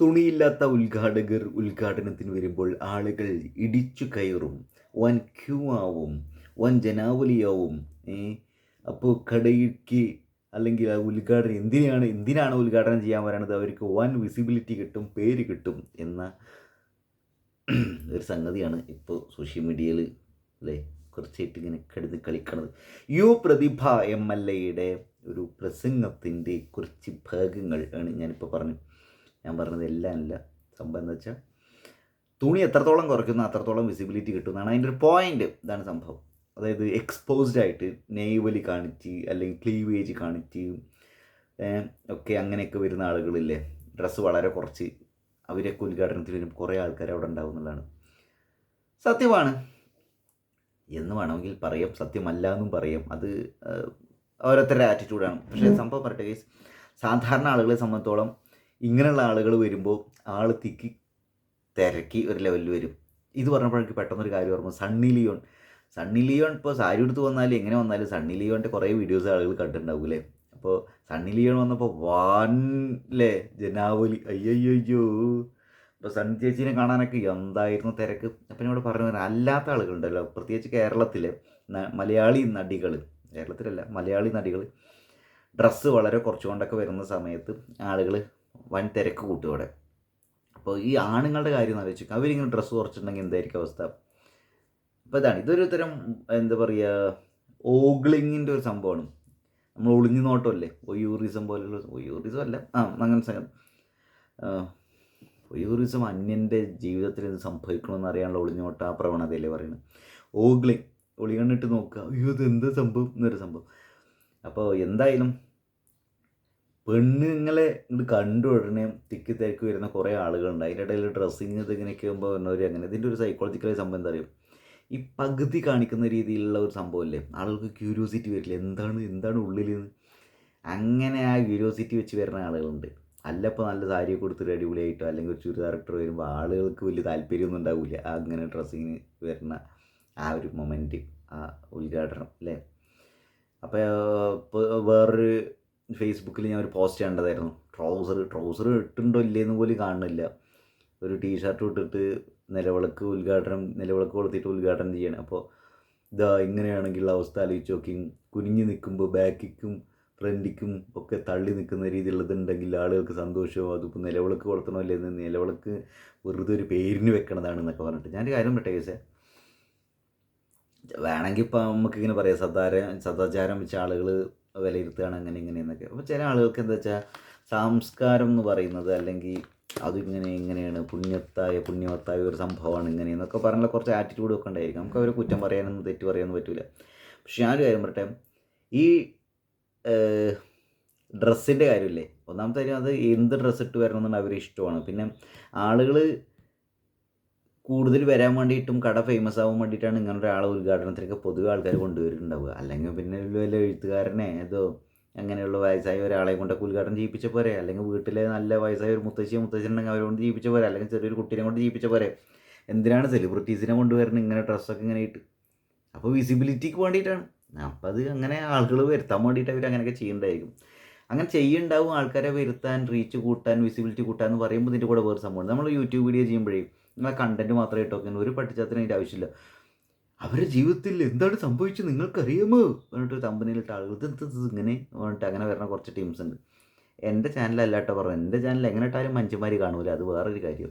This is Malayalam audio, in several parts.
തുണിയില്ലാത്ത ഉദ്ഘാടകർ ഉദ്ഘാടനത്തിന് വരുമ്പോൾ ആളുകൾ ഇടിച്ചു കയറും. വൻ ക്യൂ ആവും വൻ ജനാവലിയാവും. അപ്പോൾ കടയ്ക്ക് അല്ലെങ്കിൽ ആ ഉദ്ഘാടനം എന്തിനാണ് എന്തിനാണ് ഉദ്ഘാടനം ചെയ്യാൻ വരണത്? അവർക്ക് വൻ വിസിബിലിറ്റി കിട്ടും പേര് കിട്ടും എന്ന ഒരു സംഗതിയാണ് ഇപ്പോൾ സോഷ്യൽ മീഡിയയിൽ അല്ലേ കുറച്ചായിട്ട് ഇങ്ങനെ കടുത്ത് കളിക്കണത്. യു പ്രതിഭ എം എൽ എയുടെ ഒരു പ്രസംഗത്തിന്റെ കുറച്ച് ഭാഗങ്ങൾ ആണ് ഞാനിപ്പോൾ പറഞ്ഞു ഞാൻ പറഞ്ഞത് എല്ലാം അല്ല. സംഭവം എന്ന് വെച്ചാൽ തുണി എത്രത്തോളം കുറയ്ക്കുന്നു അത്രത്തോളം വിസിബിലിറ്റി കിട്ടുന്നതാണ് അതിന്റെ ഒരു പോയിന്റ് ഇതാണ് സംഭവം. അതായത് എക്സ്പോസ്ഡ് ആയിട്ട് നെയ്വലി കാണിച്ച് അല്ലെങ്കിൽ ക്ലീവേജ് കാണിച്ച് ഒക്കെ അങ്ങനെയൊക്കെ വരുന്ന ആളുകളില്ലേ ഡ്രസ്സ് വളരെ കുറച്ച് അവരൊക്കെ ഉദ്ഘാടനത്തിൽ വരും കുറേ ആൾക്കാർ അവിടെ ഉണ്ടാവും എന്നുള്ളതാണ്. സത്യമാണ്. എന്ന് വേണമെങ്കിൽ പറയാം. സത്യമല്ല എന്നും പറയാം. അത് ഓരോരുത്തരുടെ ആറ്റിറ്റ്യൂഡാണ് പക്ഷേ സംഭവം പറയട്ടെ സാധാരണ ആളുകളെ സംബന്ധിച്ചോളം ഇങ്ങനെയുള്ള ആളുകൾ വരുമ്പോൾ ആൾ തിക്കി തിരക്കി ഒരു ലെവലിൽ വരും. ഇത് പറഞ്ഞപ്പോഴേക്ക് പെട്ടെന്നൊരു കാര്യം ഓർമ്മ സണ്ണി ലിയോൺ. സണ്ണി ലിയോൺ ഇപ്പോൾ സാരി എടുത്ത് വന്നാലും എങ്ങനെ വന്നാലും സണ്ണി ലിയോന്റെ കുറേ വീഡിയോസ് ആളുകൾ കണ്ടിട്ടുണ്ടാവൂലേ അപ്പോൾ സണ്ണി ലിയോൺ വന്നപ്പോൾ വാൻല്ലേ ജനാവലി. അയ്യയ്യോ ഇപ്പോൾ സണ്ണി ചേച്ചീനെ കാണാനൊക്കെ എന്തായിരുന്നു തിരക്ക്? അപ്പം ഇവിടെ പറഞ്ഞു അല്ലാത്ത ആളുകളുണ്ടല്ലോ. പ്രത്യേകിച്ച് കേരളത്തിലെ മലയാളി നടികൾ കേരളത്തിലല്ല മലയാളി നടികൾ ഡ്രസ്സ് വളരെ കുറച്ചുകൊണ്ടൊക്കെ വരുന്ന സമയത്ത് ആളുകൾ വൻ തിരക്ക് കൂട്ടും അപ്പോൾ ഈ ആണുങ്ങളുടെ കാര്യം എന്ന് ആലോചിച്ചു അവരിങ്ങനെ ഡ്രസ്സ് കുറച്ചിട്ടുണ്ടെങ്കിൽ എന്തായിരിക്കും അവസ്ഥ? അപ്പോൾ ഇതാണ്. ഇതൊരു തരം എന്താ പറയുക ഓഗ്ലിങ്ങിന്റെ ഒരു സംഭവമാണ്. നമ്മൾ ഒളിഞ്ഞു നോട്ടമല്ലേ? ഒയൂറിസം പോലുള്ള ഒയൂറിസം അല്ല. ആ അങ്ങനെ സംഗതി ഒയൂറിസം അന്യന്റെ ജീവിതത്തിൽ ഇത് സംഭവിക്കണമെന്ന് അറിയാനുള്ള ഒളിഞ്ഞോട്ട ആ പ്രവണതയല്ലേ പറയുന്നത്. ഓഗ്ലിങ് ഒളി കണ്ടിട്ട് നോക്കുക. അയ്യോ ഇത് എന്ത് സംഭവം? എന്നൊരു സംഭവം. അപ്പോൾ എന്തായാലും പെണ്ണുങ്ങളെ ഇങ്ങോട്ട് കണ്ടു ഉടനെ തിക്കി തിരക്ക് വരുന്ന കുറേ ആളുകളുണ്ട്. അതിന്റെ ഇടയിൽ ഡ്രസ്സിങ് ഇതിങ്ങനെയൊക്കെ ആകുമ്പോൾ വരുന്നവർ അങ്ങനെ. ഇതിന്റെ ഒരു സൈക്കോളജിക്കൽ സംഭവം എന്താ അറിയും? ഈ പകുതി കാണിക്കുന്ന രീതിയിലുള്ള ഒരു സംഭവമല്ലേ ആളുകൾക്ക് ക്യൂരിയോസിറ്റി വരില്ല? എന്താണ് എന്താണ് ഉള്ളിൽ അങ്ങനെ ആ ക്യൂരിയോസിറ്റി വെച്ച് വരുന്ന ആളുകളുണ്ട്. അല്ല ഇപ്പോൾ നല്ല സാരി കൊടുത്തിട്ട് അടിപൊളിയായിട്ടോ അല്ലെങ്കിൽ ഒരു ചുരിദാർ ഇട്ട് വരുമ്പോൾ ആളുകൾക്ക് വലിയ താല്പര്യമൊന്നും ഉണ്ടാവില്ല. അങ്ങനെ ഡ്രസ്സിങ് വരുന്ന ആ ഒരു മൊമെന്റ് ആ ഉദ്ഘാടനം അല്ലേ? അപ്പോൾ വേറൊരു ഫേസ്ബുക്കിൽ ഞാൻ ഒരു പോസ്റ്റ് കണ്ടതായിരുന്നു. ട്രൗസർ ട്രൗസർ ഇട്ടുണ്ടോ ഇല്ലേന്ന് പോലും കാണുന്നില്ല. ഒരു ടീഷർട്ട് ഇട്ടിട്ട് നിലവിളക്ക് ഉദ്ഘാടനം നിലവിളക്ക് കൊളുത്തിയിട്ട് ഉദ്ഘാടനം ചെയ്യണം. അപ്പോൾ ഇതാ ഇങ്ങനെയാണെങ്കിലുള്ള അവസ്ഥ ആലോചിച്ച് നോക്കി. കുനിഞ്ഞു നിൽക്കുമ്പോൾ ബാക്കിക്കും ഫ്രണ്ടിക്കും ഒക്കെ തള്ളി നിൽക്കുന്ന രീതിയിലുള്ളതുണ്ടെങ്കിൽ ആളുകൾക്ക് സന്തോഷമോ? അതിപ്പോൾ നിലവിളക്ക് കൊളുത്തണമല്ലേ എന്ന് നിലവിളക്ക് വെറുതെ ഒരു പേരിന് വെക്കണതാണെന്നൊക്കെ പറഞ്ഞിട്ട്. ഞാനൊരു കാര്യം പറ്റേ കേസേ? വേണമെങ്കിൽ ഇപ്പം നമുക്കിങ്ങനെ പറയാം. സദാര സദാചാരം വെച്ച ആളുകൾ വിലയിരുത്തുകയാണ് അങ്ങനെ ഇങ്ങനെ എന്നൊക്കെ. അപ്പോൾ ചില ആളുകൾക്ക് എന്താ വെച്ചാൽ സംസ്കാരം എന്ന് പറയുന്നത് അല്ലെങ്കിൽ അതിങ്ങനെ ഇങ്ങനെയാണ്. പുണ്യത്തായ പുണ്യമത്തായ ഒരു സംഭവമാണ് ഇങ്ങനെ എന്നൊക്കെ പറഞ്ഞുള്ള കുറച്ച് ആറ്റിറ്റ്യൂഡ് ഒക്കെ ഉണ്ടായിരിക്കും. നമുക്ക് അവരെ കുറ്റം പറയാനൊന്നും തെറ്റ് പറയാനൊന്നും പറ്റില്ല പക്ഷെ ഞാനൊരു കാര്യം പറയട്ടെ. ഈ ഡ്രസ്സിന്റെ കാര്യമില്ലേ? ഒന്നാമത്തെ കാര്യം അത് എന്ത് ഡ്രസ്സ് ഇട്ട് വരണം അവരിഷ്ടമാണ് പിന്നെ ആളുകൾ കൂടുതൽ വരാൻ വേണ്ടിയിട്ടും കട ഫേമസ് ആവാൻ വേണ്ടിയിട്ടാണ് ഇങ്ങനെ ഒരാളെ ഉദ്ഘാടനത്തിലേക്ക് പൊതുവെ ആൾക്കാർ കൊണ്ടുവരുന്നുണ്ടാവുക. അല്ലെങ്കിൽ പിന്നെ വലിയ എഴുത്തുകാരനെ ഏതോ അങ്ങനെയുള്ള വയസ്സായ ഒരാളെ കൊണ്ടൊക്കെ ഉദ്ഘാടനം ചെയ്യിപ്പിച്ച പോരെ. അല്ലെങ്കിൽ വീട്ടിലെ നല്ല വയസ്സായ ഒരു മുത്തശ്ശിയോ മുത്തശ്ശനുണ്ടെങ്കിൽ അവരെ കൊണ്ട് പോരെ. അല്ലെങ്കിൽ ചെറിയൊരു കുട്ടീനെ കൊണ്ട് ജീവിച്ച പോരെ. എന്തിനാണ് സെലിബ്രിറ്റീസിനെ കൊണ്ടുവരുന്നത്? ഇങ്ങനെ ഡ്രസ്സൊക്കെ ഇങ്ങനെ ഇട്ട്. അപ്പോൾ വിസിബിലിറ്റിക്ക് വേണ്ടിയിട്ടാണ്. അപ്പോൾ അത് അങ്ങനെ ആളുകൾ വരുത്താൻ വേണ്ടിയിട്ട് അവർ അങ്ങനെയൊക്കെ ചെയ്യുന്നുണ്ടായിരിക്കും. അങ്ങനെ ചെയ്യുന്നുണ്ടാവും. ആൾക്കാരെ വരുത്താൻ റീച്ച് കൂട്ടാൻ വിസിബിലിറ്റി കൂട്ടാൻ എന്ന് പറയുമ്പോൾ ഇതിന്റെ കൂടെ വേറെ സംഭവം നമ്മൾ യൂട്യൂബ് വീഡിയോ ചെയ്യുമ്പോഴേ നിങ്ങളെ കണ്ടന്റ് മാത്രമേ ഇട്ടോക്കെ ഒരു പട്ടിച്ചാത്തിന് അതിന്റെ ആവശ്യമില്ല. അവരുടെ ജീവിതത്തിൽ എന്താണ് സംഭവിച്ചത് നിങ്ങൾക്കറിയാമോ? പറഞ്ഞിട്ട് കമ്പനിയിലിട്ട് ആളുകൾ ഇങ്ങനെ പറഞ്ഞിട്ട് അങ്ങനെ വരുന്ന കുറച്ച് ടീംസ് ഉണ്ട്. എന്റെ ചാനലല്ല കേട്ടോ പറഞ്ഞു എന്റെ ചാനൽ എങ്ങനെ ഇട്ടാലും മനുഷ്യന്മാർ കാണൂല. അത് വേറൊരു കാര്യം.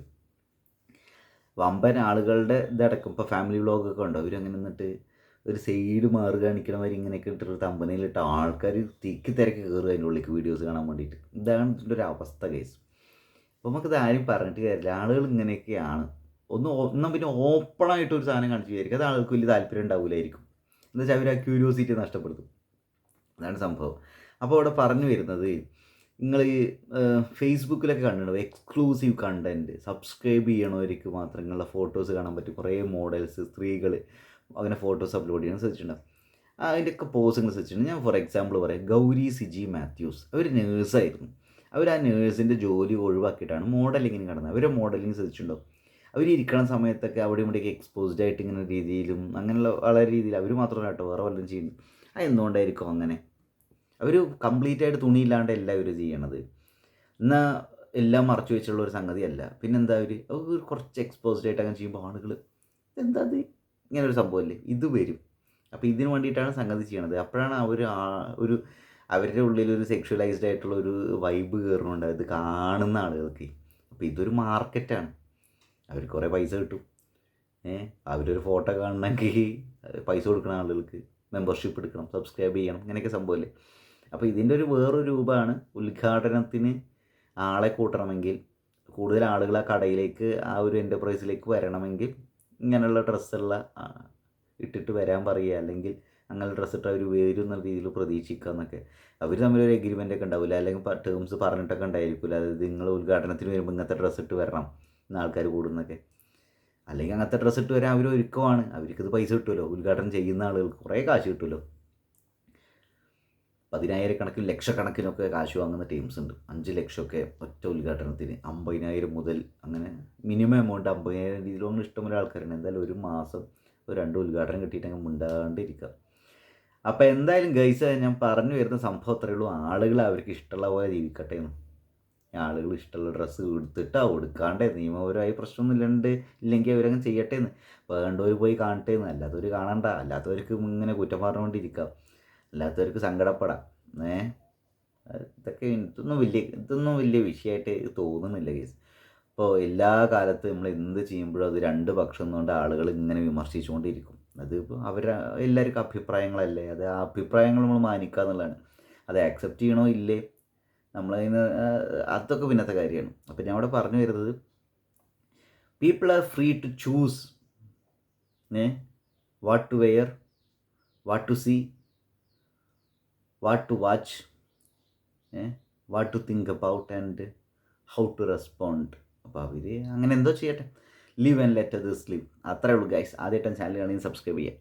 വമ്പൻ ആളുകളുടെ ഇതടക്കം ഇപ്പോൾ ഫാമിലി വ്ളോഗൊക്കെ ഉണ്ട് അങ്ങനെ നിന്നിട്ട് ഒരു സൈഡ് മാറി മാതിരി ഇങ്ങനെയൊക്കെ ഇട്ടിട്ട് തമ്പനയിലിട്ട് ആൾക്കാർ തിക്കി തിരക്ക് കയറുക അതിന്റെ ഉള്ളിലേക്ക് വീഡിയോസ് കാണാൻ വേണ്ടിയിട്ട്. ഇതാണ് ഇതിന്റെ ഒരു അവസ്ഥ കേസ് നമുക്കിത് ആരും പറഞ്ഞിട്ട് കാര്യമില്ല. ആളുകൾ ഇങ്ങനെയൊക്കെയാണ്. ഒന്ന് ഒന്നും പിന്നെ ഓപ്പണായിട്ട് ഒരു സാധനം കാണിച്ചു വിചാരിക്കും. അത് ആൾക്ക് വലിയ താല്പര്യം ഉണ്ടാവില്ലായിരിക്കും എന്താ വെച്ചാൽ അവർ ആ ക്യൂരിയോസിറ്റി നഷ്ടപ്പെടുത്തും. അതാണ് സംഭവം. അപ്പോൾ അവിടെ പറഞ്ഞു വരുന്നത് നിങ്ങൾ ഈ ഫേസ്ബുക്കിലൊക്കെ കണ്ടിട്ടുണ്ടാവും എക്സ്ക്ലൂസീവ് കണ്ടന്റ് സബ്സ്ക്രൈബ് ചെയ്യണവർക്ക് മാത്രം നിങ്ങളുടെ ഫോട്ടോസ് കാണാൻ പറ്റും. കുറേ മോഡൽസ് സ്ത്രീകൾ അങ്ങനെ ഫോട്ടോസ് അപ്ലോഡ് ചെയ്യണം ശ്രദ്ധിച്ചിട്ടുണ്ടാവും അതിന്റെയൊക്കെ പോസ്റ്റുകൾ ശ്രദ്ധിച്ചിട്ടുണ്ട് ഞാൻ ഫോർ എക്സാമ്പിൾ പറയാം. ഗൗരി സിജി മാത്യൂസ്. അവർ നേഴ്സായിരുന്നു അവർ ആ നേഴ്സിന്റെ ജോലി ഒഴിവാക്കിയിട്ടാണ് മോഡലിങ്ങിന് കടന്നത്. അവരെ മോഡലിംഗ് ശ്രദ്ധിച്ചിട്ടുണ്ടോ? അവർ ഇരിക്കണ സമയത്തൊക്കെ അവിടെ ഇവിടെയൊക്കെ എക്സ്പോസ്ഡ് ആയിട്ട് ഇങ്ങനെ രീതിയിലും അങ്ങനെയുള്ള വളരെ രീതിയിൽ അവർ മാത്രമല്ല കേട്ടോ വേറെ വല്ലതും ചെയ്യുന്നു അത് എന്തുകൊണ്ടായിരിക്കും അങ്ങനെ? അവർ കംപ്ലീറ്റ് ആയിട്ട് തുണിയില്ലാണ്ട് അല്ല അവർ ചെയ്യണത്. എന്നാൽ എല്ലാം മറച്ചു വെച്ചുള്ള ഒരു സംഗതിയല്ല. പിന്നെന്താ അവർ കുറച്ച് എക്സ്പോസ്ഡ് ആയിട്ട് അങ്ങനെ ചെയ്യുമ്പോൾ ആളുകൾ എന്താ അത്? ഇങ്ങനെ ഒരു സംഭവമല്ലേ? ഇത് വരും. അപ്പോൾ ഇതിന് വേണ്ടിയിട്ടാണ് സംഗതി ചെയ്യണത്. അപ്പോഴാണ് അവർ ഒരു അവരുടെ ഉള്ളിലൊരു സെക്ഷുവലൈസ്ഡ് ആയിട്ടുള്ള ഒരു വൈബ് കയറുന്നുണ്ട് ഇത് കാണുന്ന ആളുകൾക്ക്. അപ്പോൾ ഇതൊരു മാർക്കറ്റാണ്. അവർ കുറേ പൈസ കിട്ടും. ഏഹ് അവരൊരു ഫോട്ടോ കാണണമെങ്കിൽ പൈസ കൊടുക്കണം ആളുകൾക്ക് മെമ്പർഷിപ്പ് എടുക്കണം സബ്സ്ക്രൈബ് ചെയ്യണം ഇങ്ങനെയൊക്കെ സംഭവമല്ലേ അപ്പോൾ ഇതിന്റെ ഒരു വേറൊരു രൂപമാണ് ഉദ്ഘാടനത്തിന് ആളെ കൂട്ടണമെങ്കിൽ കൂടുതൽ ആളുകൾ ആ കടയിലേക്ക് ആ ഒരു എന്റർപ്രൈസിലേക്ക് വരണമെങ്കിൽ ഇങ്ങനെയുള്ള ഡ്രസ്സുള്ള ഇട്ടിട്ട് വരാൻ പറയുക അല്ലെങ്കിൽ അങ്ങനെ ഡ്രസ്സിട്ട് അവർ വരും എന്നുള്ള രീതിയിൽ പ്രതീക്ഷിക്കുക എന്നൊക്കെ. അവർ തമ്മിലൊരു എഗ്രിമെന്റ് ഒക്കെ ഉണ്ടാവില്ല അല്ലെങ്കിൽ ടേംസ് പറഞ്ഞിട്ടൊക്കെ ഉണ്ടായിരിക്കില്ല അതായത് നിങ്ങൾ ഉദ്ഘാടനത്തിന് വരുമ്പോൾ ഇങ്ങനത്തെ ഡ്രസ്സ് ഇട്ട് വരണം എന്ന ആൾക്കാർ കൂടുന്നൊക്കെ അല്ലെങ്കിൽ അങ്ങനത്തെ ഡ്രസ്സ് ഇട്ട് വരാൻ അവർ ഒരുക്കമാണ്. അവർക്കിത് പൈസ കിട്ടുമല്ലോ. ഉദ്ഘാടനം ചെയ്യുന്ന ആളുകൾക്ക് കുറേ കാശ് കിട്ടുമല്ലോ. പതിനായിരക്കണക്കിന് ലക്ഷക്കണക്കിനൊക്കെ കാശ് വാങ്ങുന്ന ടീംസ് ഉണ്ട്. അഞ്ച് ലക്ഷമൊക്കെ ഒറ്റ ഉദ്ഘാടനത്തിന്. അമ്പതിനായിരം മുതൽ അങ്ങനെ മിനിമം എമൗണ്ട് അമ്പതിനായിരം രീതിയിലൊന്നും ഇഷ്ടമുള്ള ആൾക്കാരുണ്ട്. എന്തായാലും ഒരു മാസം ഒരു രണ്ട് ഉദ്ഘാടനം കിട്ടിയിട്ടങ്ങ് മിണ്ടാണ്ടിരിക്കുക. അപ്പോൾ എന്തായാലും ഗൈസ് ഞാൻ പറഞ്ഞു വരുന്ന സംഭവം അത്രയേ ഉള്ളൂ. ആളുകൾ അവർക്ക് ഇഷ്ടമുള്ള പോലെ ജീവിക്കട്ടെ എന്ന്. ആളുകൾ ഇഷ്ടമുള്ള ഡ്രസ്സ് എടുത്തിട്ടാ കൊടുക്കാണ്ടേ നിയമപരമായി പ്രശ്നമൊന്നും ഇല്ലണ്ട് ഇല്ലെങ്കിൽ അവരങ്ങ് ചെയ്യട്ടെ എന്ന്. വേണ്ടവർ പോയി കാണട്ടെ എന്ന്. അല്ലാത്തവർ കാണണ്ട. അല്ലാത്തവർക്ക് ഇങ്ങനെ കുറ്റം പറഞ്ഞുകൊണ്ടിരിക്കാം. അല്ലാത്തവർക്ക് സങ്കടപ്പെടാം. ഏ? ഇതൊക്കെ ഇതൊന്നും വലിയ ഇതൊന്നും വലിയ വിഷയമായിട്ട് തോന്നുന്നില്ല കേസ് അപ്പോൾ എല്ലാ കാലത്തും നമ്മൾ എന്ത് ചെയ്യുമ്പോഴും അത് രണ്ട് പക്ഷം എന്നുകൊണ്ട് ആളുകൾ ഇങ്ങനെ വിമർശിച്ചുകൊണ്ടിരിക്കും. അത് ഇപ്പോൾ അവർ എല്ലാവർക്കും അഭിപ്രായങ്ങളല്ലേ? അത് ആ അഭിപ്രായങ്ങൾ നമ്മൾ മാനിക്കുക എന്നുള്ളതാണ്. അത് ആക്സെപ്റ്റ് ചെയ്യണോ? ഇല്ലേ? നമ്മളതിന് അതൊക്കെ പിന്നത്തെ കാര്യമാണ്. അപ്പം ഞാൻ അവിടെ പറഞ്ഞു വരുന്നത് people are free to choose eh? What to wear what to see what to watch eh? What to think about and how to respond അപ്പോൾ അവർ അങ്ങനെ എന്തോ ചെയ്യട്ടെ. Live and let this live അത്രേ ഉള്ളൂ ഗൈസ് ആദ്യമായിട്ടും ചാനൽ കാണുകയും സബ്സ്ക്രൈബ് ചെയ്യാം